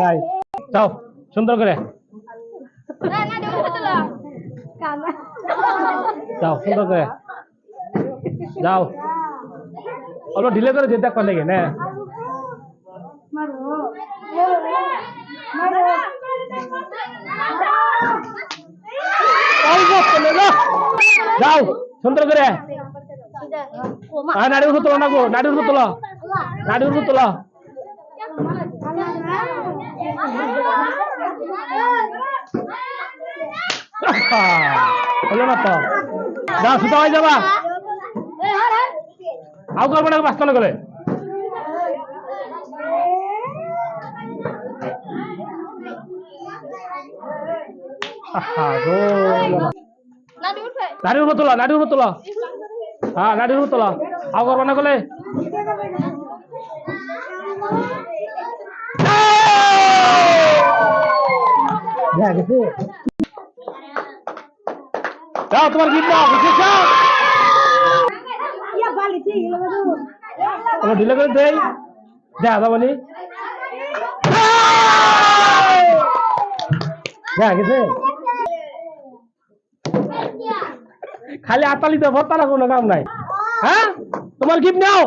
নাই। যাও সুন্দর করে। যাও সুন্দর করে। যাও। অল্প ঢিলে করে যেতে পারলে গে না। অল্প চলে যাও যাও, সুন্দর করে। হ্যাঁ নাড়ির উপর তোলো না গো, নাড়ির উপর তোলো। নাড়ির উপর তোলো। হলো না তো? যাও সুতো না পাঁচটা না করে আহা, গো, নাড়ির উপর তোলা নাড়ির উপর তোলা। হ্যাঁ নাড়ির উপর তোলা। আউ করব না গলে? যাও তোমার গিফট দাও ঢিলে করে দেই। যা হ্যাঁ গেছে। খালি আতালি দেবো তারা কোনো কাম নাই। হ্যাঁ? তোমার গিফট নাও।